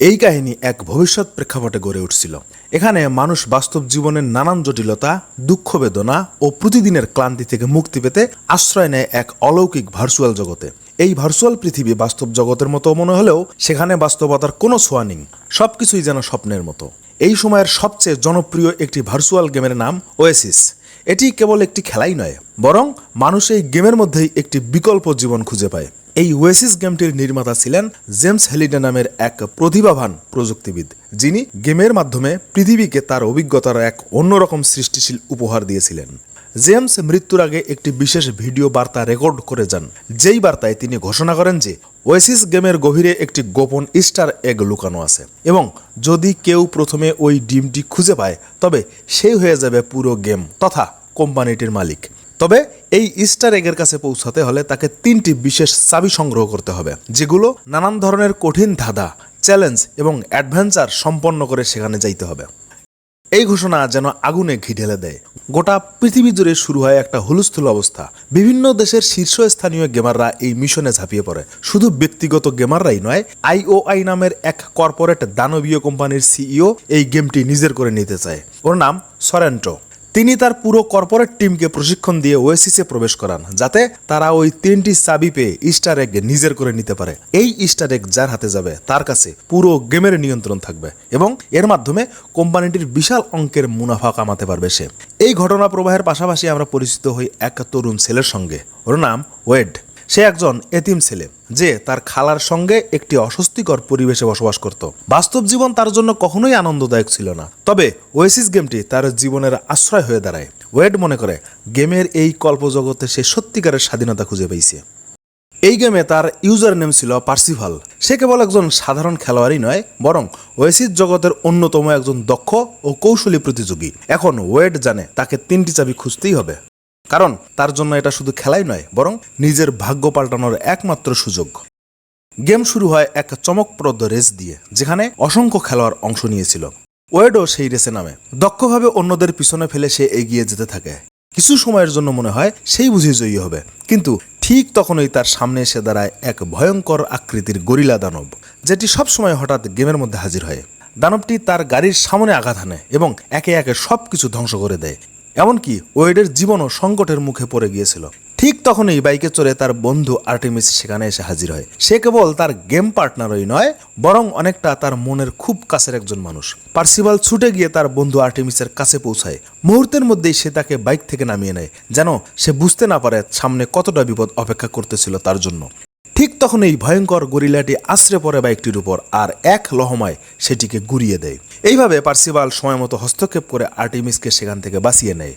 এই কাহিনী এক ভবিষ্যৎ প্রেক্ষাপটে গড়ে উঠছিল। এখানে মানুষ বাস্তব জীবনের নানান জটিলতা, দুঃখ বেদনা ও প্রতিদিনের ক্লান্তি থেকে মুক্তি পেতে আশ্রয় নেয় এক অলৌকিক ভার্চুয়াল জগতে। এই ভার্চুয়াল পৃথিবী বাস্তব জগতের মতো মনে হলেও সেখানে বাস্তবতার কোনো ছোঁয়া নেই, সবকিছুই যেন স্বপ্নের মতো। এই সময়ের সবচেয়ে জনপ্রিয় একটি ভার্চুয়াল গেমের নাম ওয়েসিস এটি কেবল একটি খেলাই নয়, বরং মানুষ এই গেমের মধ্যেই একটি বিকল্প জীবন খুঁজে পায়। এই ওয়েসিস গেমটির নির্মাতা ছিলেন জেমস হেলিডে নামের এক প্রতিভাবান প্রযুক্তিবিদ, যিনি গেমের মাধ্যমে পৃথিবীকে তার অভিজ্ঞতার এক অন্যরকম সৃষ্টিশীল উপহার দিয়েছিলেন। জেমস মৃত্যুর আগে একটি বিশেষ ভিডিও বার্তা রেকর্ড করে যান, যেই বার্তায় তিনি ঘোষণা করেন যে ওয়েসিস গেমের গভীরে একটি গোপন স্টার এগ লুকানো আছে এবং যদি কেউ প্রথমে ওই ডিমটি খুঁজে পায়, তবে সেই হয়ে যাবে পুরো গেম তথা কোম্পানিটির মালিক। তবে এই ইস্টার এগের কাছে পৌঁছাতে হলে তাকে তিনটি বিশেষ চাবি সংগ্রহ করতে হবে, যেগুলো নানান ধরনের কঠিন ধাঁধা চ্যালেঞ্জ এবং অ্যাডভেঞ্চার সম্পন্ন করে সেখানে যাইতে হবে। এই ঘোষণা যেন আগুনে ঘি ঢেলে দেয়। গোটা পৃথিবী জুড়ে শুরু হয় একটা হুলস্থুল অবস্থা। বিভিন্ন দেশের শীর্ষস্থানীয় গেমাররা এই মিশনে ঝাঁপিয়ে পড়ে। শুধু ব্যক্তিগত গেমাররাই নয় আইওআই নামের এক কর্পোরেট দানবীয় কোম্পানির সিইও এই গেমটি নিজের করে নিতে চায়। ওর নাম সরেন্টো তিনি তার পুরো কর্পোরেট টিমকে প্রশিক্ষণ দিয়ে ওয়েসিসে প্রবেশ করান, যাতে তারা ওই তিনটি চাবি পেয়ে ইস্টার এগ নিজের করে নিতে পারে। এই ইস্টার এগ যার হাতে যাবে, তার কাছে পুরো গেমের নিয়ন্ত্রণ থাকবে এবং এর মাধ্যমে কোম্পানিটির বিশাল অঙ্কের মুনাফা কামাতে পারবে সে। এই ঘটনা প্রবাহের পাশাপাশি আমরা পরিচিত হই এক তরুণ ছেলের সঙ্গে। ওর নাম ওয়েড। সে একজন এতিম ছেলে যে তার খালার সঙ্গে একটি অস্বস্তিকর পরিবেশে বসবাস করত। বাস্তব জীবন তার জন্য কখনোই আনন্দদায়ক ছিল না। তবে ওয়েসিস গেমটি তার জীবনের আশ্রয় হয়ে দাঁড়ায়। ওয়েড মনে করে, গেমের এই কল্পজগতে সে সত্যিকারের স্বাধীনতা খুঁজে পেয়েছে। এই গেমে তার ইউজার নেম ছিল পার্সিভাল। সে কেবল একজন সাধারণ খেলোয়াড়ই নয়, বরং ওয়েসিস জগতের অন্যতম একজন দক্ষ ও কৌশলী প্রতিযোগী। এখন ওয়েড জানে তাকে তিনটি চাবি খুঁজতেই হবে। কারণ তার জন্য এটা শুধু খেলাই নয়, বরং নিজের ভাগ্য পাল্টানোর একমাত্র সুযোগ। গেম শুরু হয় এক চমকপ্রদ রেস দিয়ে, যেখানে অসংখ্য খেলোয়াড় অংশ নিয়েছিল। ওয়েডও সেই রেসে নামে। দক্ষভাবে অন্যদের পিছনে ফেলে সে এগিয়ে যেতে থাকে। কিছু সময়ের জন্য মনে হয় সেই বুঝি জয়ী হবে। কিন্তু ঠিক তখনই তার সামনে এসে দাঁড়ায় এক ভয়ঙ্কর আকৃতির গরিলা দানব, যেটি সবসময় হঠাৎ গেমের মধ্যে হাজির হয়। দানবটি তার গাড়ির সামনে আঘাত হানে এবং একে একে সবকিছু ধ্বংস করে দেয়। এমনকি ওয়েডের জীবনও সংকটের মুখে পড়ে গিয়েছিল। ঠিক তখনই বাইকে চড়ে তার বন্ধু আর্টেমিস সেখানে এসে হাজির হয়। সে কেবল তার গেম পার্টনারই নয়, বরং অনেকটা তার মনের খুব কাছের একজন মানুষ। পার্সিবাল ছুটে গিয়ে তার বন্ধু আর্টেমিসের কাছে পৌঁছায়। মুহূর্তের মধ্যেই সে তাকে বাইক থেকে নামিয়ে নেয়, যেন সে বুঝতে না পারে সামনে কতটা বিপদ অপেক্ষা করতেছিল তার জন্য। ঠিক তখন এই ভয়ঙ্কর গরিলাটি আশ্রে পড়ে বাইকটির উপর আর এক লহমায় সেটিকে গুড়িয়ে দেয়। এইভাবে পার্সিবাল সময় মতো হস্তক্ষেপ করে আর্টিমিসকে সেখান থেকে বাঁচিয়ে নেয়।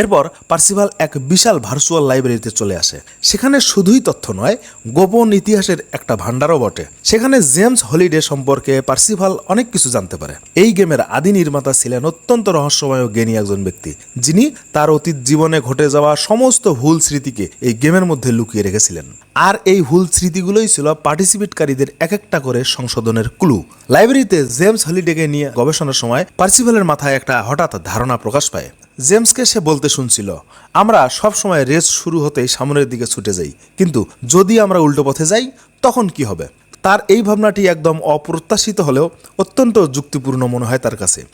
এরপর পার্সিভাল এক বিশাল ভার্চুয়াল লাইব্রেরিতে চলে আসে। সেখানে শুধুই তথ্য নয়, গোপন ইতিহাসের একটা ভান্ডারও বটে। সেখানে জেমস হলিডে সম্পর্কে পার্সিভাল অনেক কিছু জানতে পারে। এই গেমের আদি নির্মাতা ছিলেন অত্যন্ত রহস্যময় ও জ্ঞানী একজন ব্যক্তি, যিনি তার অতীত জীবনে ঘটে যাওয়া সমস্ত ভুল স্মৃতিকে এই গেমের মধ্যে লুকিয়ে রেখেছিলেন। আর এই ভুল স্মৃতিগুলোই ছিল পার্টিসিপেটকারীদের এক একটা করে সংশোধনের ক্লু। লাইব্রেরিতে জেমস হলিডেকে নিয়ে গবেষণার সময় পার্সিভালের মাথায় একটা হঠাৎ ধারণা প্রকাশ পায়। জেমসকে সে বলতে শুনছিল। আমরা সব সময় রেস শুরু হতেই সামনের দিকে ছুটে যাই। কিন্তু যদি আমরা উল্টো পথে যাই, তখন কি হবে? তার এই ভাবনাটি একদম অপ্রত্যাশিত হলেও অত্যন্ত যুক্তিপূর্ণ মনে হয় তার কাছে।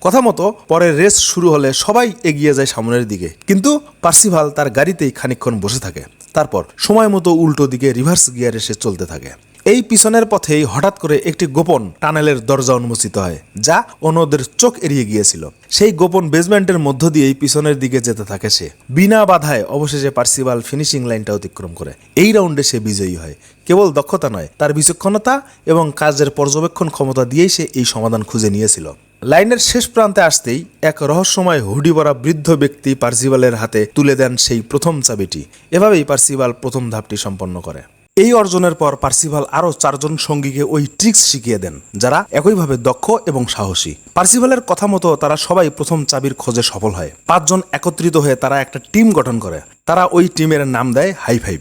কথা মতো, পরে রেস শুরু হলে সবাই এগিয়ে যায় সামনের দিকে। কিন্তু পার্সিভাল তার গাড়িতেই খানিকক্ষণ বসে থাকে। তারপর সময় মতো উল্টো দিকে রিভার্স গিয়ারে সে চলতে থাকে। এই পিছনের পথেই হঠাৎ করে একটি গোপন টানেলের দরজা উন্মোচিত হয়, যা অন্যদের চোখ এড়িয়ে গিয়েছিল। সেই গোপন বেসমেন্টের মধ্য দিয়েই পিছনের দিকে যেতে থাকে সে। বিনা বাধায় অবশেষে পার্সিবাল ফিনিশিং লাইনটা অতিক্রম করে। এই রাউন্ডে সে বিজয়ী হয়। কেবল দক্ষতা নয়, তার বিচক্ষণতা এবং কাজের পর্যবেক্ষণ ক্ষমতা দিয়েই সে এই সমাধান খুঁজে নিয়েছিল। লাইনের শেষ প্রান্তে আসতেই এক রহস্যময় হুডি ভরা বৃদ্ধ ব্যক্তি পার্সিবালের হাতে তুলে দেন সেই প্রথম চাবিটি। এভাবেই পার্সিবাল প্রথম ধাপটি সম্পন্ন করে। এই অর্জনের পর পার্সিভাল আরও চারজন সঙ্গীকে ওই ট্রিক্স শিখিয়ে দেন, যারা একইভাবে দক্ষ এবং সাহসী। পার্সিভালের কথা মতো তারা সবাই প্রথম চাবির খোঁজে সফল হয়। পাঁচজন একত্রিত হয়ে তারা একটা টিম গঠন করে। তারা ওই টিমের নাম দেয় হাই ফাইভ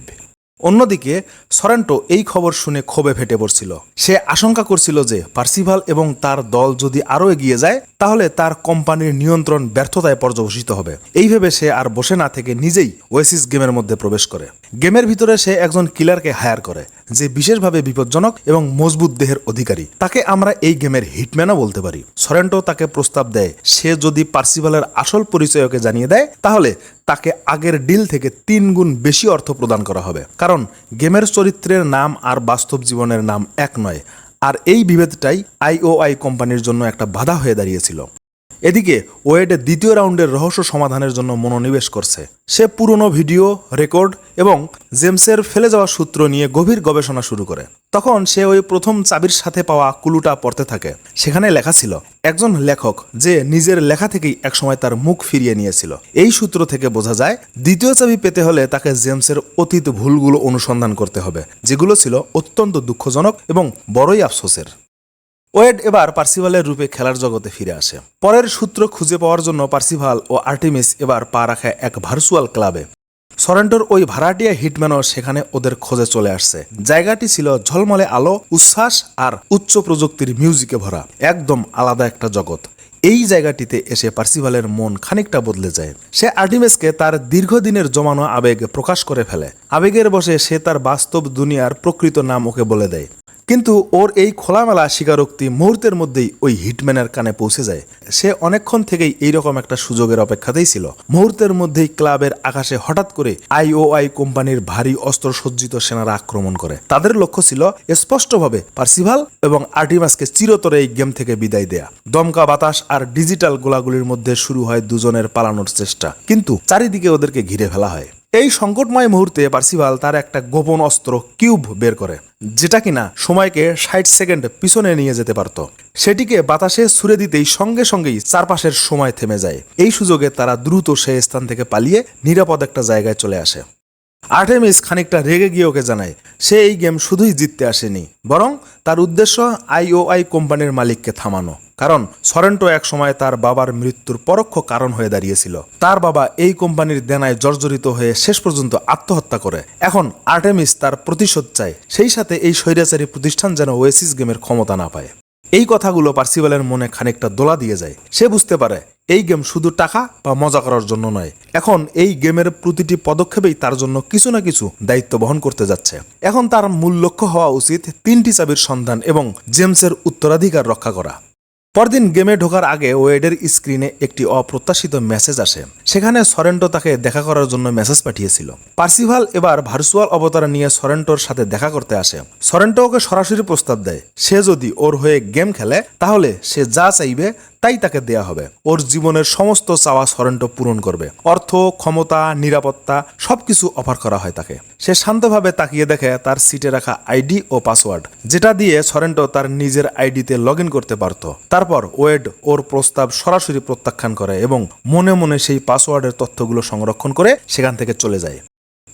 অন্যদিকে, সরেন্টো এই খবর শুনে ক্ষোভে ফেটে পড়ছিল। সে আশঙ্কা করছিল যে পার্সিভাল এবং তার দল যদি আরও এগিয়ে যায়, তাহলে তার কোম্পানির নিয়ন্ত্রণ ব্যর্থতায় পর্যবসিত হবে। এই ভেবে সে আর বসে না থেকে নিজেই ওয়েসিস গেমের মধ্যে প্রবেশ করে। গেমের ভিতরে সে একজন কিলারকে হায়ার করে। যে বিশেষভাবে বিপজ্জনক এবং মজবুত দেহের অধিকারী। তাকে আমরা এই গেমের হিটম্যানও বলতে পারি। সরেন্টো তাকে প্রস্তাব দেয়, সে যদি পার্সিভালের আসল পরিচয়কে জানিয়ে দেয়, তাহলে তাকে আগের ডিল থেকে তিন গুণ বেশি অর্থ প্রদান করা হবে। কারণ গেমের চরিত্রের নাম আর বাস্তব জীবনের নাম এক নয়, আর এই বিভেদটাই আইওআই কোম্পানির জন্য একটা বাধা হয়ে দাঁড়িয়েছিল। এদিকে ওয়েড দ্বিতীয় রাউন্ডের রহস্য সমাধানের জন্য মনোনিবেশ করছে। সে পুরনো ভিডিও, রেকর্ড এবং জেমসের ফেলে যাওয়া সূত্র নিয়ে গভীর গবেষণা শুরু করে। তখন সে ওই প্রথম চাবির সাথে পাওয়া কুলুটা পড়তে থাকে। সেখানে লেখা ছিল, একজন লেখক যে নিজের লেখা থেকেই একসময় তার মুখ ফিরিয়ে নিয়েছিল। এই সূত্র থেকে বোঝা যায়, দ্বিতীয় চাবি পেতে হলে তাকে জেমসের অতীত ভুলগুলো অনুসন্ধান করতে হবে, যেগুলো ছিল অত্যন্ত দুঃখজনক এবং বড়ই আফসোসের। ওয়েড এবার পার্সিভালের রূপে খেলার জগতে ফিরে আসে। পরের সূত্র খুঁজে পাওয়ার জন্য পার্সিভাল ও আর্টিমিস এবার পা রাখে এক ভার্চুয়াল ক্লাবে। সরেন্টোর ওই ভাড়াটিয়া হিটম্যানও সেখানে ওদের খোঁজে চলে আসছে। জায়গাটি ছিল ঝলমলে আলো, উচ্ছ্বাস আর উচ্চ প্রযুক্তির মিউজিকে ভরা, একদম আলাদা একটা জগৎ। এই জায়গাটিতে এসে পার্সিভালের মন খানিকটা বদলে যায়। সে আর্টিমেসকে তার দীর্ঘদিনের জমানো আবেগ প্রকাশ করে ফেলে। আবেগের বসে সে তার বাস্তব দুনিয়ার প্রকৃত নাম ওকে বলে দেয়। কিন্তু ওর এই খোলামেলা স্বীকারোক্তি মুহূর্তের মধ্যেই ওই হিটম্যানের কানে পৌঁছে যায়। সে অনেকক্ষণ থেকেই এইরকম একটা সুযোগের অপেক্ষাতেই ছিল। মুহূর্তের মধ্যেই ক্লাবের আকাশে হঠাৎ করে আইওআই কোম্পানির ভারী অস্ত্র সজ্জিত সেনারা আক্রমণ করে। তাদের লক্ষ্য ছিল স্পষ্টভাবে পার্সিভাল এবং আর্টিমাসকে চিরতরে এই গেম থেকে বিদায় দেয়া। দমকা বাতাস আর ডিজিটাল গোলাগুলির মধ্যে শুরু হয় দুজনের পালানোর চেষ্টা। কিন্তু চারিদিকে ওদেরকে ঘিরে ফেলা হয়। এই সংকটময় মুহূর্তে পার্সিভাল তার একটা গোপন অস্ত্র কিউব বের করে, যেটা কিনা সময়কে ষাট সেকেন্ড পিছনে নিয়ে যেতে পারত। সেটিকে বাতাসে ছুড়ে দিতেই সঙ্গে সঙ্গেই চারপাশের সময় থেমে যায়। এই সুযোগে তারা দ্রুত সেই স্থান থেকে পালিয়ে নিরাপদ একটা জায়গায় চলে আসে। আর্টেমিস খানিকটা রেগে গিয়ে ওকে জানায়, সে এই গেম শুধুই জিততে আসেনি, বরং তার উদ্দেশ্য আইওআই কোম্পানির মালিককে থামানো। কারণ সরেন্টো এক সময় তার বাবার মৃত্যুর পরোক্ষ কারণ হয়ে দাঁড়িয়েছিল। তার বাবা এই কোম্পানির দেনায় জর্জরিত হয়ে শেষ পর্যন্ত আত্মহত্যা করে। এখন আর্টেমিস তার প্রতিশোধ চায়, সেই সাথে এই স্বৈরাচারী প্রতিষ্ঠান যেন ওয়েসিস গেমের ক্ষমতা না পায়। এই কথাগুলো পার্সিভালের মনে খানিকটা দোলা দিয়ে যায়। সে বুঝতে পারে, এই গেম শুধু টাকা বা মজা করার জন্য নয়। এখন এই গেমের প্রতিটি পদক্ষেপেই তার জন্য কিছু না কিছু দায়িত্ব বহন করতে যাচ্ছে। এখন তার মূল লক্ষ্য হওয়া উচিত তিনটি চাবির সন্ধান এবং জেমসের উত্তরাধিকার রক্ষা করা। পরদিন গেমে ঢোকার আগে ওয়েডের স্ক্রিনে একটি অপ্রত্যাশিত মেসেজ আসে। সেখানে সরেন্টো তাকে দেখা করার জন্য মেসেজ পাঠিয়েছিল। পার্সিভাল এবার ভার্চুয়াল অবতার নিয়ে সরেন্টোর সাথে দেখা করতে আসে। সরেন্টো ওকে সরাসরি প্রস্তাব দেয়, সে যদি ওর হয়ে গেম খেলে, তাহলে সে যা চাইবে তাই তাকে দেয়া হবে। ওর জীবনের সমস্ত চাওয়া সরেন্টো পূরণ করবে। অর্থ, ক্ষমতা, নিরাপত্তা সবকিছু অফার করা হয় তাকে। সে শান্তভাবে তাকিয়ে দেখে তার সিটে রাখা আইডি ও পাসওয়ার্ড যেটা দিয়ে সরেন্টো তার নিজের আইডিতে লগ করতে পারত। তারপর ওয়েড ওর প্রস্তাব সরাসরি প্রত্যাখ্যান করে এবং মনে মনে সেই পাসওয়ার্ডের তথ্যগুলো সংরক্ষণ করে সেখান থেকে চলে যায়।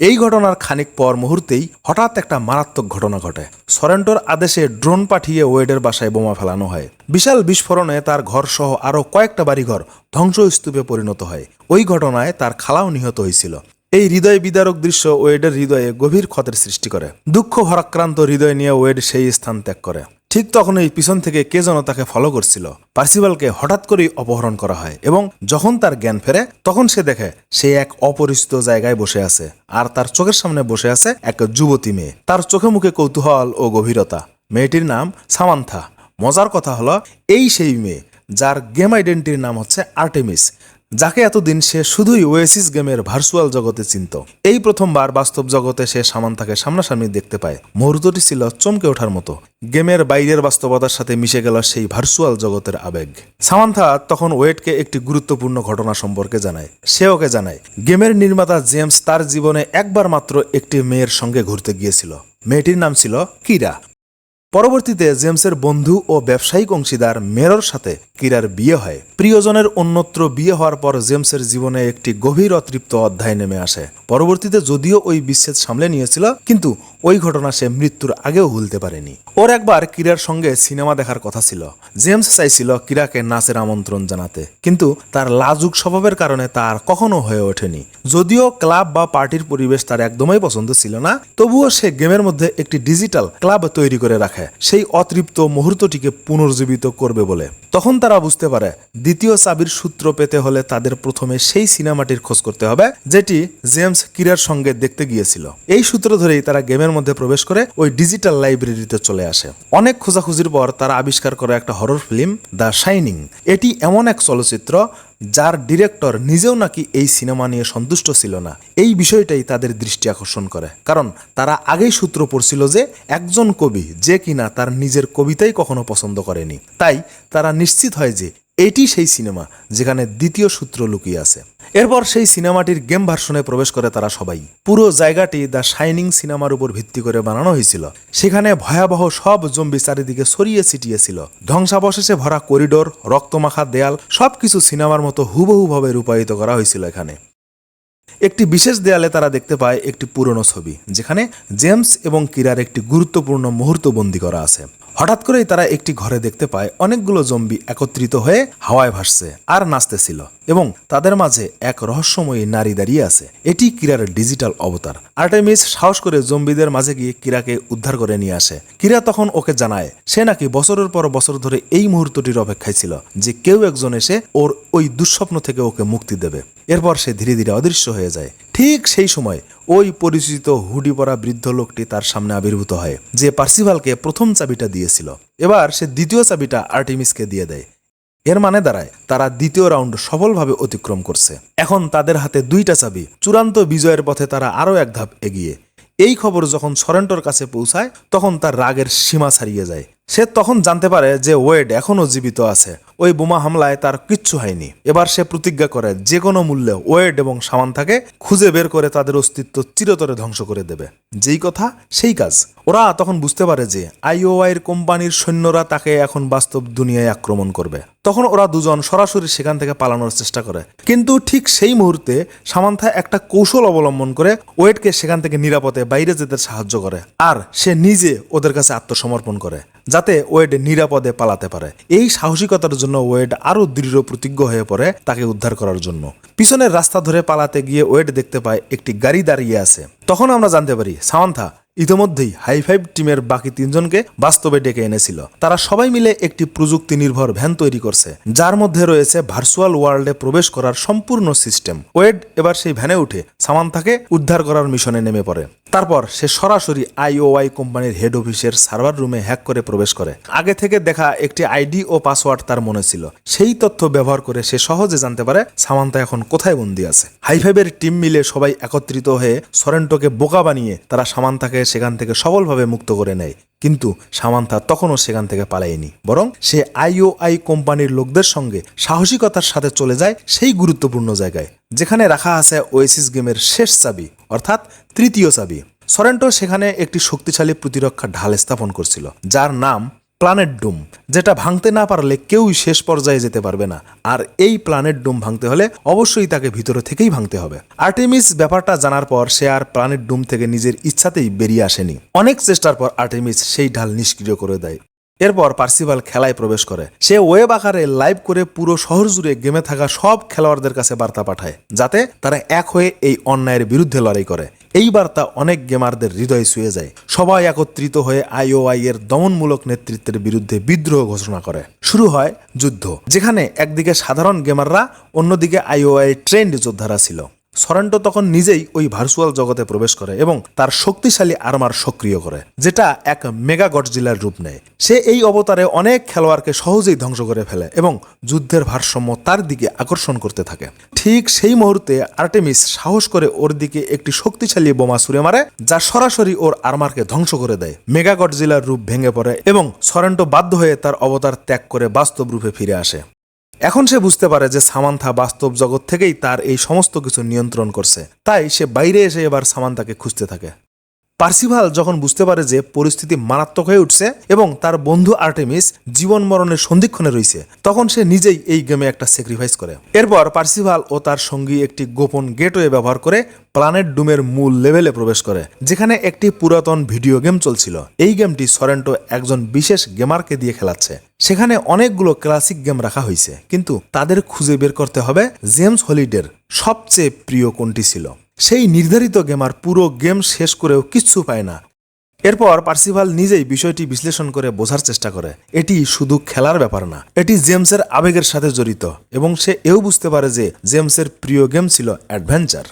এই ঘটনার খানিক পর মুহূর্তেই হঠাৎ একটা মারাত্মক ঘটনা ঘটে। সরেন্টোর আদেশে ড্রোন পাঠিয়ে ওয়েডের বাসায় বোমা ফেলানো হয়। বিশাল বিস্ফোরণে তার ঘর সহ আরও কয়েকটা বাড়িঘর ধ্বংসস্তূপে পরিণত হয়। ওই ঘটনায় তার খালাও নিহত হয়েছিল। এই হৃদয় বিদারক দৃশ্য ওয়েডের হৃদয়ে গভীর ক্ষতের সৃষ্টি করে। দুঃখ হরাক্রান্ত হৃদয় নিয়ে ওয়েড সেই স্থান ত্যাগ করে। ঠিক তখনই পিছন থেকে কে যেন তাকে ফলো করছিল। পার্সিবালকে হঠাৎ করেই অপহরণ করা হয় এবং যখন তার জ্ঞান ফেরে, তখন সে দেখে সে এক অপরিচিত জায়গায় বসে আছে আর তার চোখের সামনে বসে আছে এক যুবতী মেয়ে। তার চোখে মুখে কৌতূহল ও গভীরতা। মেয়েটির নাম সামান্থা। মজার কথা হলো, এই সেই মেয়ে, যার গেম আইডেন্টিটির নাম হচ্ছে আর্টেমিস যাকে এতদিন সে শুধুই ওয়েসিস গেমের ভার্চুয়াল জগতে চিনত। এই প্রথমবার বাস্তব জগতে সে সামান্থাকে সামনাসামনি দেখতে পায়। মুহূর্তটি ছিল চমকে ওঠার মতো। গেমের বাইরের বাস্তবতার সাথে মিশে গেল সেই ভার্চুয়াল জগতের আবেগ। সামান্থা তখন ওয়েটকে একটি গুরুত্বপূর্ণ ঘটনা সম্পর্কে জানায়। সে ওকে জানায় গেমের নির্মাতা জেমস তার জীবনে একবার মাত্র একটি মেয়ের সঙ্গে ঘুরতে গিয়েছিল। মেয়েটির নাম ছিল কিরা পরবর্তীতে জেমসের বন্ধু ও ব্যবসায়িক অংশীদার মেরর সাথে কিরার বিয়ে হয়। প্রিয়জনের অন্যত্র বিয়ে হওয়ার পর জেমসের জীবনে একটি গভীর অতৃপ্ত অধ্যায় নেমে আসে। পরবর্তীতে যদিও ওই বিচ্ছেদ সামলে নিয়েছিল, কিন্তু ওই ঘটনা সে মৃত্যুর আগেও ভুলতে পারেনি। ওর একবার কিরার সঙ্গে সিনেমা দেখার কথা ছিল। জেমস চাইছিল কিরাকে নাচের আমন্ত্রণ জানাতে, কিন্তু তার লাজুক স্বভাবের কারণে তার কখনো হয়ে ওঠেনি। যদিও ক্লাব বা পার্টির পরিবেশ তার একদমই পছন্দ ছিল না, তবুও সে গেমের মধ্যে একটি ডিজিটাল ক্লাব তৈরি করে রাখে। রাখে, সেই অতৃপ্ত মুহূর্তটিকে পুনর্জীবিত করবে বলে। তখন তারা বুঝতে পারে, দ্বিতীয় চাবির সূত্র পেতে হলে তাদের প্রথমে সেই সিনেমাটির খোঁজ করতে হবে, যেটি জেমস কিরার সঙ্গে দেখতে গিয়েছিল। এই সূত্র ধরেই তারা গেমের মধ্যে প্রবেশ করে ওই ডিজিটাল লাইব্রেরিতে চলে আসে। অনেক খোঁজাখুঁজির পর তারা আবিষ্কার করে একটা হরর ফিল্ম, দ্য শাইনিং। এটি এমন এক চলচ্চিত্র যার ডিরেক্টর নিজেও নাকি এই সিনেমা নিয়ে সন্তুষ্ট ছিল না। এই বিষয়টাই তাদের দৃষ্টি আকর্ষণ করে। কারণ তারা আগেই সূত্র পড়ছিল যে একজন কবি যে কিনা তার নিজের কবিতাই কখনো পছন্দ করেনি। তাই তারা নিশ্চিত হয় যে এটি সেই সিনেমা যেখানে দ্বিতীয় সূত্র লুকিয়ে আছে। এরপর সেই সিনেমাটির গেম ভার্সনে প্রবেশ করে তারা সবাই। পুরো জায়গাটি দ্য শাইনিং সিনেমার উপর ভিত্তি করে বানানো হয়েছিল। সেখানে ভয়াবহ সব জম্বি চারিদিকে ছড়িয়ে ছিটিয়েছিল ধ্বংসাবশেষে ভরা করিডোর, রক্তমাখা দেয়াল, সবকিছু সিনেমার মতো হুবহুভাবে রূপায়িত করা হয়েছিল এখানে। একটি বিশেষ দেয়ালে তারা দেখতে পায় একটি পুরনো ছবি, যেখানে জেমস এবং কিরার একটি গুরুত্বপূর্ণ মুহূর্ত বন্দি করা আছে। হঠাৎ করেই তারা একটি ঘরে দেখতে পায় অনেকগুলো জম্বি একত্রিত হয়ে হাওয়ায় ভাসছে আর নাচতেছিল এবং তাদের মাঝে এক রহস্যময়ী নারী দাঁড়িয়ে আছে। এটি কিরার ডিজিটাল অবতার। আর্টেমিস সাহস করে জম্বিদের মাঝে গিয়ে কিরাকে উদ্ধার করে নিয়ে আসে। কিরা তখন ওকে জানায়, সে নাকি বছরের পর বছর ধরে এই মুহূর্তটির অপেক্ষায় ছিল যে কেউ একজন এসে ওর ওই দুঃস্বপ্ন থেকে ওকে মুক্তি দেবে। এরপর সে ধীরে ধীরে অদৃশ্য হয়ে যায়। ঠিক সেই সময় ওই পরিচিত হুডি পরা বৃদ্ধ লোকটি তার সামনে আবির্ভূত হয়, যে পার্সিভালকে প্রথম চাবিটা দিয়েছিল। এবার সে দ্বিতীয় চাবিটা আর্টিমিসকে দিয়ে দেয়। এর মানে দাঁড়ায়, তারা দ্বিতীয় রাউন্ড সফলভাবে অতিক্রম করছে। এখন তাদের হাতে দুইটা চাবি। চূড়ান্ত বিজয়ের পথে তারা আরও এক ধাপ এগিয়ে। এই খবর যখন সরেন্টোর কাছে পৌঁছায়, তখন তার রাগের সীমা ছাড়িয়ে যায়। সে তখন জানতে পারে যে ওয়েড এখনও জীবিত আছে। ওই বোমা হামলায় তার কিচ্ছু হয়নি। এবার সে প্রতিজ্ঞা করে যে কোনো মূল্যে ওয়েড এবং সামান্থাকে খুঁজে বের করে তাদের অস্তিত্ব চিরতরে ধ্বংস করে দেবে। যেই কথা, সেই কাজ। ওরা তখন বুঝতে পারে যে আইওআইয়ের কোম্পানির সৈন্যরা তাকে এখন বাস্তব দুনিয়ায় আক্রমণ করবে। তখন ওরা দুজন সরাসরি সেখান থেকে পালানোর চেষ্টা করে। কিন্তু ঠিক সেই মুহূর্তে সামান্থা একটা কৌশল অবলম্বন করে ওয়েডকে সেখান থেকে নিরাপদে বাইরে যেতে সাহায্য করে। আর সে নিজে ওদের কাছে আত্মসমর্পণ করে, যাতে ওয়েড নিরাপদে পালাতে পারে। এই সাহসিকতার জন্য ওয়েড আরও দৃঢ় প্রতিজ্ঞ হয়ে পড়ে তাকে উদ্ধার করার জন্য। পিছনের রাস্তা ধরে পালাতে গিয়ে ওয়েড দেখতে পায় একটি গাড়ি দাঁড়িয়ে আছে। তখন আমরা জানতে পারি সামান্থা ইতিমধ্যেই হাই ফাইভ টিমের বাকি তিনজনকে বাস্তবে ডেকে এনেছিল। তারা সবাই মিলে একটি প্রযুক্তি নির্ভর ভ্যান তৈরি করছে, যার মধ্যে রয়েছে ভার্চুয়াল ওয়ার্ল্ডে প্রবেশ করার সম্পূর্ণ সিস্টেম। ওয়েড এবার সেই ভ্যানে উঠে সামান্থাকে উদ্ধার করার মিশনে নেমে পড়ে। তারপর সে সরাসরি আইওআই কোম্পানির হেড অফিসের সার্ভার রুমে হ্যাক করে প্রবেশ করে। আগে থেকে দেখা একটি আইডি ও পাসওয়ার্ড তার মনে ছিল। সেই তথ্য ব্যবহার করে সে সহজে জানতে পারে সামান্তা এখন কোথায় বন্দী আছে। হাই ফাইভের টিম মিলে সবাই একত্রিত হয়ে সরেন্টোকে বোকা বানিয়ে তারা সামান্তাকে সেখান থেকে সবলভাবে মুক্ত করে নেয়। কিন্তু সামান্থা তখনও সেখান থেকে পালায়নি। বরং সে আইওআই কোম্পানির লোকদের সঙ্গে সাহসিকতার সাথে চলে যায় সেই গুরুত্বপূর্ণ জায়গায়, যেখানে রাখা আছে ওয়েসিস গেমের শেষ চাবি, অর্থাৎ তৃতীয় চাবি। সরেন্টো সেখানে একটি শক্তিশালী প্রতিরক্ষা ঢাল স্থাপন করছিল, যার নাম প্ল্যানেট ডুম যেটা ভাঙতে না পারলে কেউই শেষ পর্যায়ে যেতে পারবে না। আর এই প্ল্যানেট ডুম ভাঙতে হলে অবশ্যই তাকে ভিতরে থেকেই ভাঙতে হবে। আর্টেমিস ব্যাপারটা জানার পর সে আর প্ল্যানেট ডুম থেকে নিজের ইচ্ছাতেই বেরিয়ে আসেনি। অনেক চেষ্টার পর আর্টেমিস সেই ঢাল নিষ্ক্রিয় করে দেয়। এরপর পার্সিভাল খেলায় প্রবেশ করে। সে ওয়েব আকারে লাইভ করে পুরো শহর জুড়ে গেমে থাকা সব খেলোয়াড়দের কাছে বার্তা পাঠায়, যাতে তারা এক হয়ে এই অন্যায়ের বিরুদ্ধে লড়াই করে। এই বার্তা অনেক গেমারদের হৃদয় ছুঁয়ে যায়। সবাই একত্রিত হয়ে আইওআই এর দমনমূলক নেতৃত্বের বিরুদ্ধে বিদ্রোহ ঘোষণা করে। শুরু হয় যুদ্ধ, যেখানে একদিকে সাধারণ গেমাররা, অন্যদিকে আইওআই ট্রেন্ড যোদ্ধারা ছিল। সরেন্টো তখন নিজেই ওই ভার্চুয়াল জগতে প্রবেশ করে এবং তার শক্তিশালী আর্মার সক্রিয় করে, যেটা এক মেগা গডজিলার রূপ নেয়। সে এই অবতারে অনেক খেলোয়াড়কে সহজেই ধ্বংস করে ফেলে এবং যুদ্ধের ভারসাম্য তার দিকে আকর্ষণ করতে থাকে। ঠিক সেই মুহূর্তে আর্টেমিস সাহস করে ওর দিকে একটি শক্তিশালী বোমা ছুড়ে মারে, যা সরাসরি ওর আর্মারকে ধ্বংস করে দেয়। মেগা গডজিলার রূপ ভেঙে পড়ে এবং সরেন্টো বাধ্য হয়ে তার অবতার ত্যাগ করে বাস্তব রূপে ফিরে আসে। এখন সে বুঝতে পারে যে সামান্থা বাস্তব জগৎ থেকেই তার এই সমস্ত কিছু নিয়ন্ত্রণ করছে। তাই সে বাইরে এসে এবার সামান্থাকে খুঁজতে থাকে। পার্সিভাল যখন বুঝতে পারে যে পরিস্থিতি মারাত্মক হয়ে উঠছে এবং তার বন্ধু আর্টেমিস জীবন মরণের সন্ধিক্ষণে রয়েছে, তখন সে নিজেই এই গেমে একটা স্যাক্রিফাইস করে। এরপর পার্সিভাল ও তার সঙ্গী একটি গোপন গেটওয়ে ব্যবহার করে প্ল্যানেট ডুমের মূল লেভেলে প্রবেশ করে, যেখানে একটি পুরাতন ভিডিও গেম চলছিল। এই গেমটি সরেন্টো একজন বিশেষ গেমারকে দিয়ে খেলাচ্ছে। সেখানে অনেকগুলো ক্লাসিক গেম রাখা হয়েছে, কিন্তু তাদের খুঁজে বের করতে হবে জেমস হলিডের সবচেয়ে প্রিয় কোনটি ছিল। সেই নির্ধারিত গেমার পুরো গেম শেষ করেও কিচ্ছু পায় না। এরপর পার্সিভাল নিজেই বিষয়টি বিশ্লেষণ করে বোঝার চেষ্টা করে। এটি শুধু খেলার ব্যাপার না, এটি জেমসের আবেগের সাথে জড়িত এবং সে এও বুঝতে পারে যে জেমসের প্রিয় গেম ছিল অ্যাডভেঞ্চার।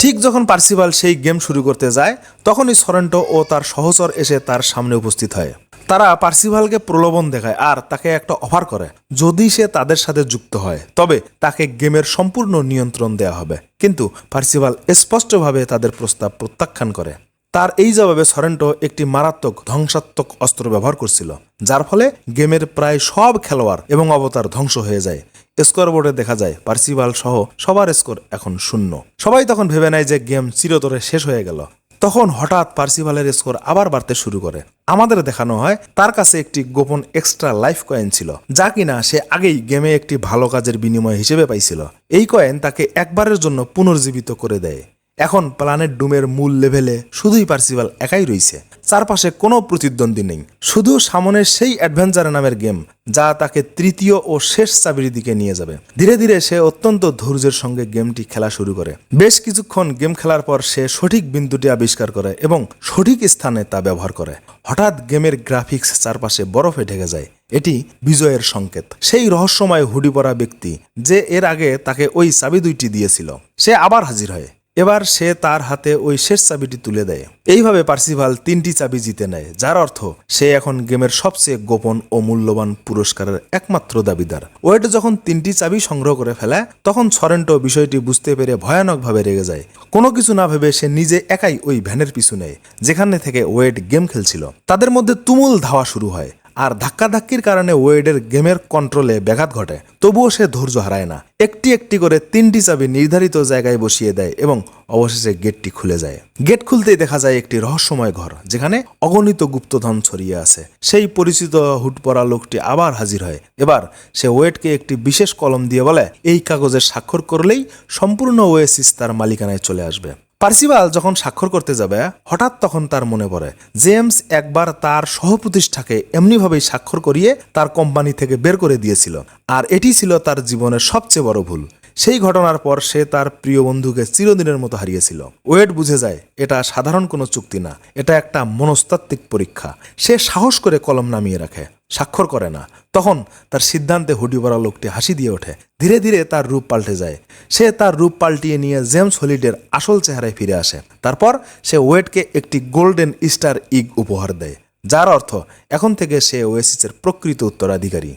ঠিক যখন পার্সিভাল সেই গেম শুরু করতে যায়, তখনই সরেন্টো ও তার সহচর এসে তার সামনে উপস্থিত হয়। তারা পার্সিভালকে প্রলোভন দেখায় আর তাকে একটা অফার করে, যদি সে তাদের সাথে যুক্ত হয়। তবে তাকে গেমের সম্পূর্ণ নিয়ন্ত্রণ দেওয়া হবে। কিন্তু পার্সিভাল স্পষ্টভাবে তাদের প্রস্তাব প্রত্যাখ্যান করে। তার এই জবাবে সরেন্টো একটি মারাত্মক ধ্বংসাত্মক অস্ত্র ব্যবহার করছিল, যার ফলে গেমের প্রায় সব খেলোয়াড় এবং অবতার ধ্বংস হয়ে যায়। স্কোর বোর্ডে দেখা যায়, পার্সিভাল সহ সবার স্কোর এখন শূন্য। সবাই তখন ভেবে নেয় যে গেম চিরতরে শেষ হয়ে গেল। তখন হঠাৎ পার্সিভালের স্কোর আবার বাড়তে শুরু করে। আমাদের দেখানো হয়, তার কাছে একটি গোপন এক্সট্রা লাইফ কয়েন ছিল, যা কিনা সে আগেই গেমে একটি ভালো কাজের বিনিময় হিসেবে পাইছিল। এই কয়েন তাকে একবারের জন্য পুনর্জীবিত করে দেয়। এখন প্ল্যানেট ডুমের মূল লেভেলে শুধুই পার্সিভাল একাই রয়েছে। চারপাশে কোনো প্রতিদ্বন্দ্বী নেই। শুধু সামনের সেই অ্যাডভেঞ্চার নামের গেম যা তাকে তৃতীয় ও শেষ চাবির দিকে নিয়ে যাবে। ধীরে ধীরে সে অত্যন্ত ধৈর্যের সঙ্গে গেমটি খেলা শুরু করে। বেশ কিছুক্ষণ গেম খেলার পর সে সঠিক বিন্দুটি আবিষ্কার করে এবং সঠিক স্থানে তা ব্যবহার করে। হঠাৎ গেমের গ্রাফিক্স চারপাশে বরফে ঢেকে যায়। এটি বিজয়ের সংকেত। সেই রহস্যময় হুডি পরা ব্যক্তি যে এর আগে তাকে ওই চাবি দুইটি দিয়েছিল। সে আবার হাজির হয়। এবার সে তার হাতে ওই শেষ চাবিটি তুলে দেয়। এইভাবে পার্সিভাল তিনটি চাবি জিতে নেয়, যার অর্থ সে এখন গেমের সবচেয়ে গোপন ও মূল্যবান পুরস্কারের একমাত্র দাবিদার। ওয়েট যখন তিনটি চাবি সংগ্রহ করে ফেলে, তখন সরেন্টো বিষয়টি বুঝতে পেরে ভয়ানকভাবে রেগে যায়। কোনো কিছু না ভেবে সে নিজে একাই ওই ভ্যানের পিছু নেয়, যেখানে থেকে ওয়েট গেম খেলছিল। তাদের মধ্যে তুমুল ধাওয়া শুরু হয়। আর ধাক্কাধাক্কির কারণে ওয়েডের গেমের কন্ট্রোলে ব্যাঘাত ঘটে। তবুও সে ধৈর্য হারায় না। একটি একটি করে তিনটি চাবি নির্ধারিত জায়গায় বসিয়ে দেয় এবং অবশেষে গেটটি খুলে যায়। গেট খুলতেই দেখা যায় একটি রহস্যময় ঘর, যেখানে অগণিত গুপ্তধন ছড়িয়ে আছে। সেই পরিচিত হুট পরা লোকটি আবার হাজির হয়। এবার সে ওয়েটকে একটি বিশেষ কলম দিয়ে বলে, এই কাগজে স্বাক্ষর করলেই সম্পূর্ণ ওয়েসিস তার মালিকানায় চলে আসবে। পার্সিবাল যখন স্বাক্ষর করতে যাবে, হঠাৎ তখন তার মনে পড়ে, জেমস একবার তার সহপ্রতিষ্ঠাকে এমনিভাবেই স্বাক্ষর করিয়ে তার কোম্পানি থেকে বের করে দিয়েছিল, আর এটি ছিল তার জীবনের সবচেয়ে বড় ভুল। সেই ঘটনার পর সে তার প্রিয় বন্ধুকে চিরদিনের মতো হারিয়েছিল। ওয়েট বুঝে যায়, এটা সাধারণ কোনো চুক্তি না, এটা একটা মনস্তাত্ত্বিক পরীক্ষা। সে সাহস করে কলম নামিয়ে রাখে, স্বাক্ষর করে না। তখন তার সিদ্ধান্তে হুডি পড়া লোকটি হাসি দিয়ে ওঠে। ধীরে ধীরে তার রূপ পাল্টে যায়। সে তার রূপ পাল্টিয়ে নিয়ে জেমস হলিডের আসল চেহারায় ফিরে আসে। তারপর সে ওয়েটকে একটি গোল্ডেন স্টার ইগ উপহার দেয়, যার অর্থ এখন থেকে সে ওয়েসিসের প্রকৃত উত্তরাধিকারী।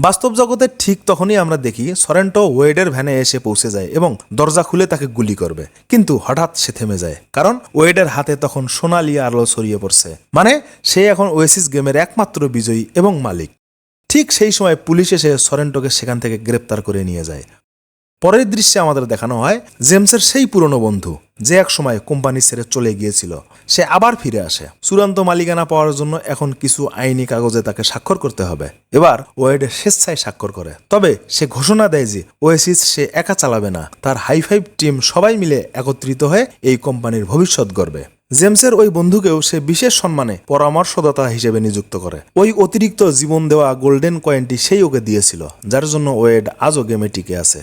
বাস্তব জগতে ঠিক তখনই আমরা দেখি সরেন্টো ওয়েডের ভ্যানে এসে পৌঁছে যায় এবং দরজা খুলে তাকে গুলি করবে। কিন্তু হঠাৎ সে থেমে যায়, কারণ ওয়েডের হাতে তখন সোনালি আলো ছড়িয়ে পড়ছে। মানে সে এখন ওয়েসিস গেমের একমাত্র বিজয়ী এবং মালিক। ঠিক সেই সময় পুলিশ এসে সরেন্টোকে সেখান থেকে গ্রেপ্তার করে নিয়ে যায়। পরের দৃশ্যে আমাদের দেখানো হয় জেমসের সেই পুরনো বন্ধু, যে এক সময় কোম্পানি ছেড়ে চলে গিয়েছিল। সে আবার ফিরে আসে। চূড়ান্ত মালিকানা পাওয়ার জন্য এখন কিছু আইনি কাগজে তাকে স্বাক্ষর করতে হবে। এবার ওয়েড স্বেচ্ছায় স্বাক্ষর করে। তবে সে ঘোষণা দেয় যে ওয়েসিস সে একা চালাবে না। তার হাই ফাইভ টিম সবাই মিলে একত্রিত হয়ে এই কোম্পানির ভবিষ্যৎ গড়বে। জেমসের ওই বন্ধুকেও সে বিশেষ সম্মানে পরামর্শদাতা হিসেবে নিযুক্ত করে। ওই অতিরিক্ত জীবন দেওয়া গোল্ডেন কয়েনটি সেই ওকে দিয়েছিল, যার জন্য ওয়েড আজও গেমে টিকে আছে।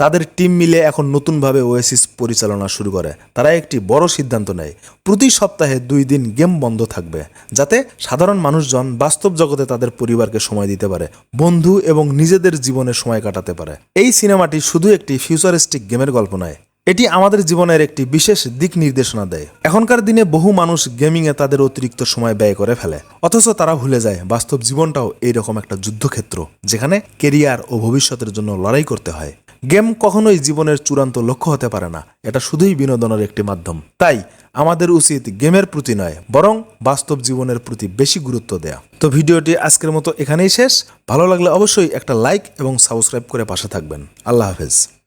তাদের টিম মিলে এখন নতুনভাবে ওয়েসিস পরিচালনা শুরু করে। তারা একটি বড় সিদ্ধান্ত নেয়। প্রতি সপ্তাহে দুই দিন গেম বন্ধ থাকবে, যাতে সাধারণ মানুষজন বাস্তব জগতে তাদের পরিবারকে সময় দিতে পারে, বন্ধু এবং নিজেদের জীবনে সময় কাটাতে পারে। এই সিনেমাটি শুধু একটি ফিউচারিস্টিক গেমের গল্প নয়, এটি আমাদের জীবনের একটি বিশেষ দিক নির্দেশনা দেয়। এখনকার দিনে বহু মানুষ গেমিংয়ে তাদের অতিরিক্ত সময় ব্যয় করে ফেলে, অথচ তারা ভুলে যায় বাস্তব জীবনটাও এইরকম একটা যুদ্ধক্ষেত্র, যেখানে কেরিয়ার ও ভবিষ্যতের জন্য লড়াই করতে হয়। গেম কখনোই জীবনের চূড়ান্ত লক্ষ্য হতে পারে না। এটা শুধুই বিনোদনের একটি মাধ্যম। তাই আমাদের উচিত গেমের প্রতি নয়, বরং বাস্তব জীবনের প্রতি বেশি গুরুত্ব দেয়া। তো ভিডিওটি আজকের মতো এখানেই শেষ। ভালো লাগলে অবশ্যই একটা লাইক এবং সাবস্ক্রাইব করে পাশে থাকবেন। আল্লাহ হাফেজ।